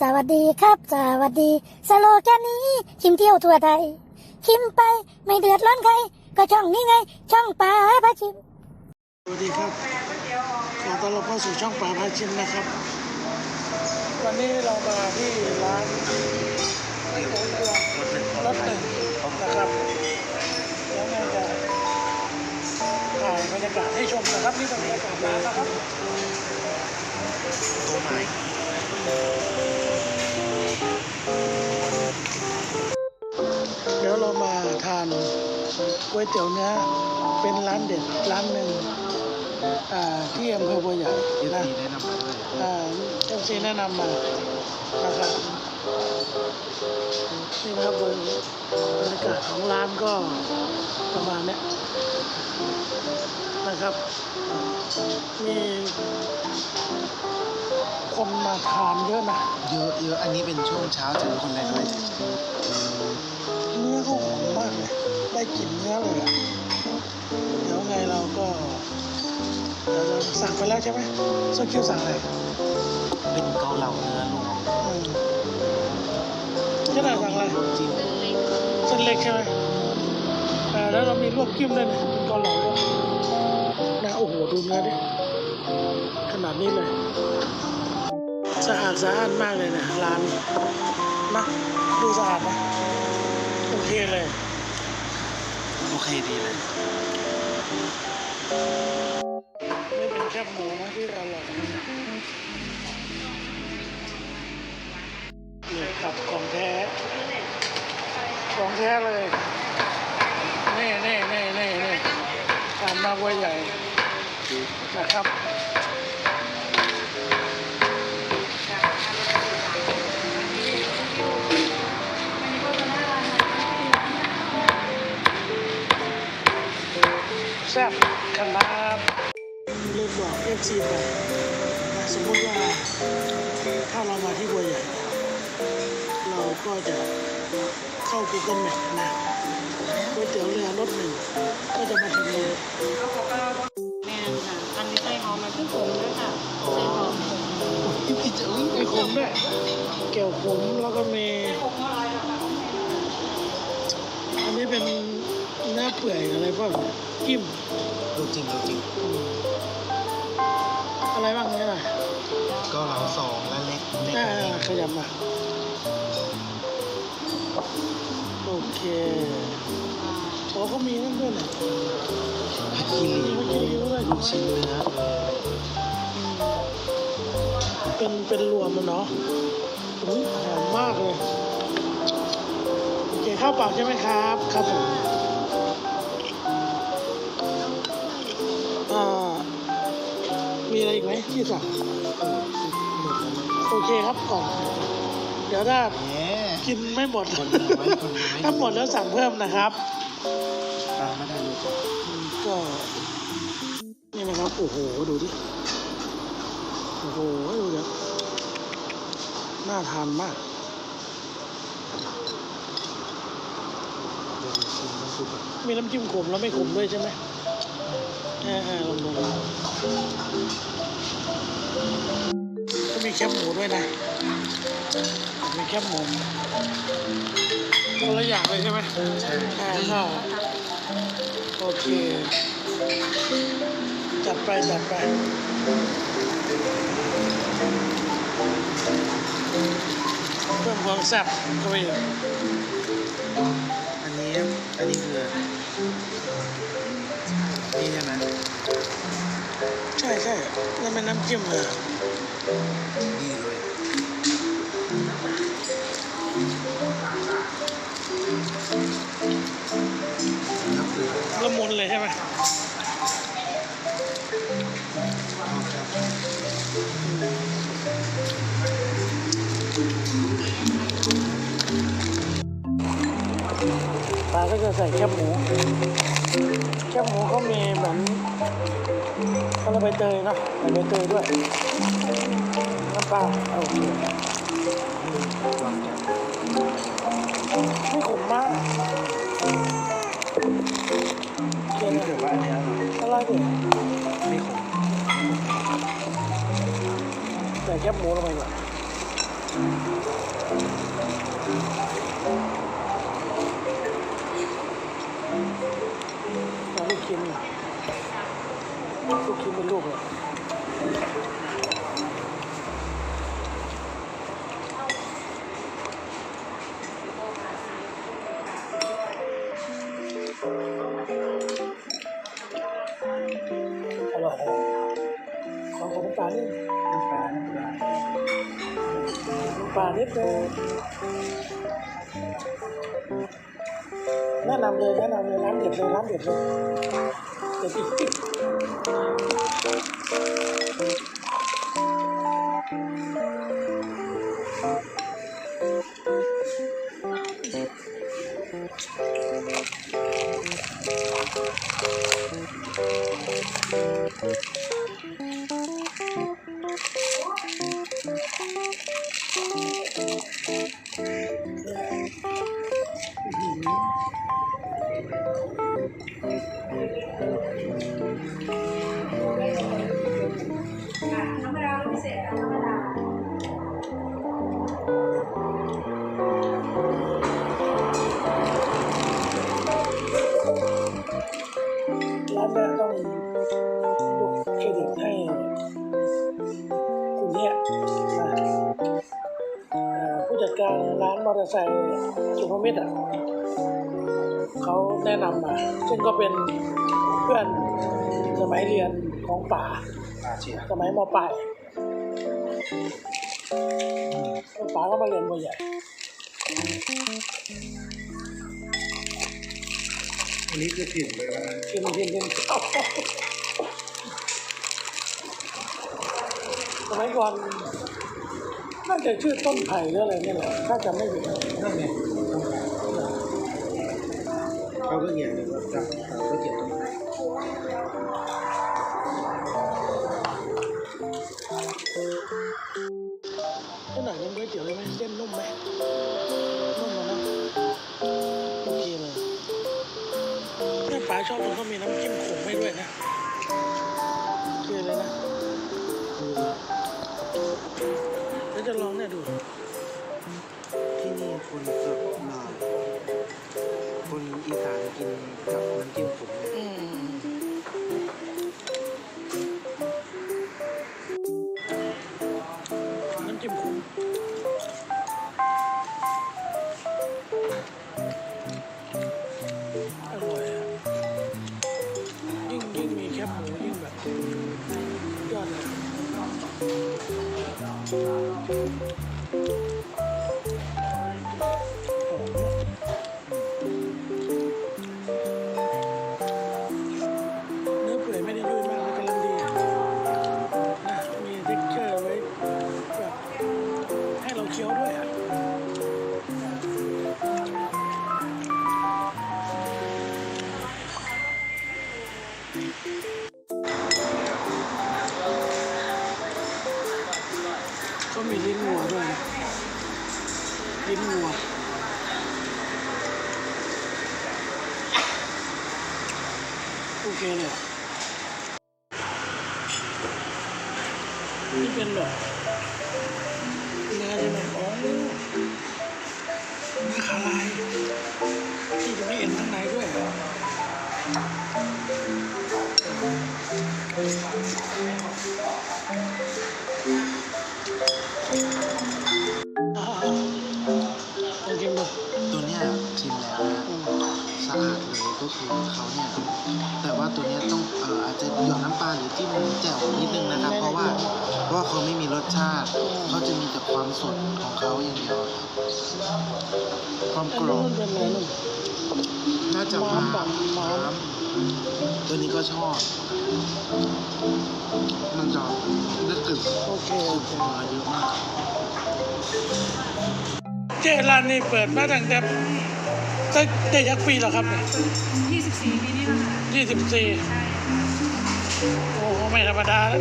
สวัสดีครับ สวัสดี สโลแกนนี้คิมเที่ยวทั่วไทยคิมไปไม่เดือดร้อนใคร ก็ช่องนี้ไง ช่องป่าพระชิม สวัสดีครับขอต้อนรับเข้าสู่ช่องป่าพาชิมนะครับ วันนี้เรามาที่ร้านรถหนึ่งนะครับแล้วเราจะถ่ายบรรยากาศให้ชมนะครับนี่เป็นบรรยากาศร้านนะครับ วยเตี๋ยวเนื้อเป็นร้านเด็ดร้านหนึ่งที่อำเภอบัวใหญ่เอฟนะซีแนะนำมาด้วยอ่าเจ้าซีแนะนำมานะครับนี่นะครับบรรยากาศของร้านก็ประมาณนี้นะครับ มีคนมาทานเยอะนะ เยอะเยอะอันนี้เป็นช่วงเช้าเจอคนแรกเลยเนื้อเขา หอมมากเลยได้กลิ่นเนื้อเลยอะเดี๋ยวไงเราก็เดี๋ยวเราสั่งไปแล้วใช่ไหมโซคิวสั่งอะไรเป็นเกาเหลาเนื้อรวมอืมขนาดสั่งอะไรรวมจิ้มเส้นเล็กใช่ไหมอ่าแล้วเรามีลวกจิ้มด้วยนะเป็นเกาเหลาด้วยนะโอ้โหดูเนื้อดิขนาดนี้เลย สะอาดสะอาดมากเลยนะร้านนะดูสะอาดนะโอ เคเลย โอเคดีเลยนี่เป็นแคบหมูนะที่เราหลอกนี่กับของแท้ ของแท้เลยเน่เน่เน่เน่เน่ตามมาวัวใหญ่นะครับ ซ่บขนาดเริ่มบอก FC ไปสมมติว่าถ้าเรามาที่บัวใหญ่ เราก็จะเข้า Google Map นะก๋วยเตี๋ยวเรือรถหนึ่ง ก็จะมาถึงเลยแม่นค่ะ อันนี้ใส่หอมมันคือผมด้วยค่ะใส่หอมผมพี่พี่จะอุ้ยมีขมด้วยเกี่ยวขมแล้วก็มีอันนี้เป็น เนื้อเปื่อยอะไรพวกนี้กิ้มดูจริงดูจริง อะไรบ้างเนี่ยนะเกาเหลาสองและเล็กเล็กอ่าเล็กขยับมา โอเคโอ้เขามีนั่นด้วยนะผักขี้เหล็กลูกชิ้นเนื้อเลยอืมเป็นเป็นรวมมันเนาะอุ้ยหอมมากเลยโอเคข้าวเปล่าใช่ไหมครับ ครับผม ที่สั่งเออหมดแล้วมั้งโอเคครับก่อนเดี๋ยวถ้าแหมกินไม่หมด คนน้อยคนน้อยถ้าหมดแล้วสั่งเพิ่มนะครับ ตามมาได้เลยอืมก็นี่นะครับ โอ้โห ดูดิ โอ้โห ดูเดี๋ยวน่าทานมาก เดี๋ยวชิมน้ำซุปก่อนมีน้ำจิ้มขมแล้วไม่ขมด้วยใช่ไหมอ่าอ่าลองดู แคบหมูด้วยนะมีแคบหมูคนละอย่างเลยใช่ไหมใช่อ่าก็โอเคจัดไปจัดไปเพิ่มความแซ่บเข้าไปอีกอันนี้อันนี้คือนี่ใช่ไหมใช่ใช่นั่นเป็นน้ำจิ้มเลย ดีเลยน้ำเกลือละมุนเลยใช่ไหมปลาก็จะใส่แคบหมูแคบหมูเขามีเหมือนเขาเรียกใบเตยเนาะใส่ใบเตยด้วยน้ำ ปลาโอเควาไม่ขมมากเคนี่นะถือว่าอันนี้อร่อยดิไม่ขมใส่แคบหมูลงไปก่อนอเอาลูกชิ้นลูกชิ้นเป็นลูกเลย น้ำปลานิดนึงแนะนำเลยแนะนำเลยร้านเด็ดเลยร้านเด็ดเลยเด็ดอีก การร้านมอเตอร์ไซค์สุภมิตรอะเขาแนะนำมา ซึ่งก็เป็นเพื่อนสมัยเรียนของป่าปลาเชียสมัยมปลายมปลายก็มาเรียนมวยใหญ่อันนี้คือถิ่นเลยว่ากินกินกินเอาสมัยก่อน น่าจะชื่อต้นไผ่หรืออะไรนี่แหละถ้าจำไม่ผิดนั่นไงเขาก็เขียนเลยว่าจับเขาก็เขียนตรงไหนก็หน่อยน้ำก๋วยเตี๋ยวเลยไหมเส้นนุ่มไหมนุ่มนะนะโอเคเลยแม่ป๋าชอบตรงเขามีน้ำจิ้มขมให้ด้วยนะโอเคเลยนะ จะลองเนี่ยดู ที่นี่คนกับมาคนอีสานกินกับน้ำจิ้ม うん。 โอเคเลยอะนี่เป็นแบบเนื้อใช่ไหมอ๋อเนื้อคาลายที่จะไม่เห็นข้างในด้วยเหรออ่าลองกินดูตัวเนี้ยชิมแล้วนะสะอาดเลยก็คือเขาเนี่ยแต่ ว่าตัวเนี้ยต้องเอ่ออาจจะหยดน้ำปลาหรือจิ้มแจ่วนิดนึงนะครับ เพราะว่าเพราะว่าเขาไม่มีรสชาติเขาจะมีแต่ความสดของเขาอย่างเดียวครับความอันกรนี้อบมันเป็นอะไรนุ่มน่าจะม้ามมาแบบม้ามม้ามตัวนี้ก็ชอบ มันจะได้กลิ่นโอเคกโอลิ่นเคของมาเยอะมากเจ๊ร้านนี้เปิดมาตั้งแต่ตั้งแต่ยักปีแล้วครับเนี่ย24ปี นี้แล้วค่ะยี่สิบสี่โอ้ไม่ธรรมดาแล้ว